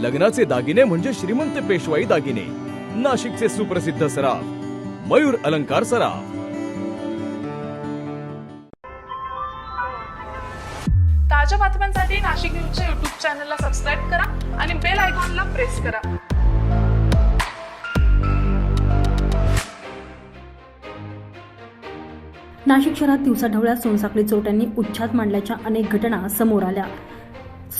लग्नाचे दागिने म्हणजे श्रीमंत पेशवाई दागिने. नाशिकचे सुप्रसिद्ध सराफ मयूर अलंकार सराफ. ताज्या बातम्यांसाठी नाशिक न्यूजच्या युट्यूब चॅनलला सबस्क्राईब करा आणि बेल आयकॉनला प्रेस करा. नाशिक शहरात दिवसाढवळ्यात सोनसाखळी चोरट्यांनी उच्छाद मांडल्याच्या अनेक घटना समोर आल्या.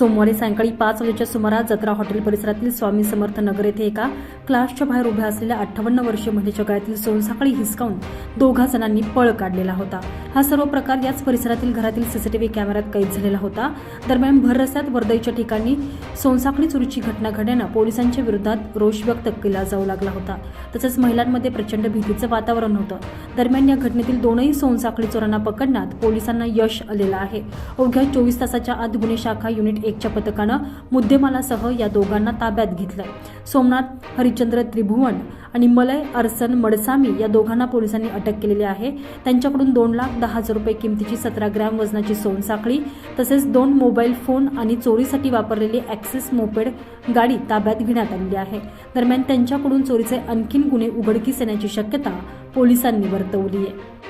सोमवारी सायंकाळी पाच वाजेच्या सुमारास जत्रा हॉटेल परिसरातील स्वामी समर्थ नगर येथे एका क्लासच्या बाहेर उभ्या असलेल्या अठ्ठावन्न वर्षीय महिलेच्या गळ्यातील सोनसाखळी हिसकावून दोघा जणांनी पळ काढलेला होता. हा सर्व प्रकार याच परिसरातील घरातील सीसीटीव्ही कॅमेऱ्यात कैद झालेला होता. दरम्यान भर रस्त्यात वर्दईच्या ठिकाणी सोनसाखळी चोरीची घटना घडल्यानं पोलिसांच्या विरोधात रोष व्यक्त केला जाऊ लागला होता. तसंच महिलांमध्ये प्रचंड भीतीचं वातावरण होतं. दरम्यान या घटनेतील दोनही सोनसाखळी चोरांना पकडण्यात पोलिसांना यश आलेलं आहे. अवघ्या चोवीस तासाच्या आत गुन्हे शाखा युनिट एकच्या पथकानं मुद्देमालासह या दोघांना ताब्यात घेतलंय. सोमनाथ हरिचंद्र त्रिभुवन आणि मलय अरसन मडसामी या दोघांना पोलिसांनी अटक केलेली आहे. त्यांच्याकडून दोन लाख दहा हजार रुपये किमतीची सतरा ग्रॅम वजनाची सोनसाखळी तसेच दोन मोबाईल फोन आणि चोरीसाठी वापरलेली ॲक्सिस मोपेड गाडी ताब्यात घेण्यात आलेली आहे. दरम्यान त्यांच्याकडून चोरीचे आणखीन गुन्हे उघडकीस येण्याची शक्यता पोलिसांनी वर्तवली आहे.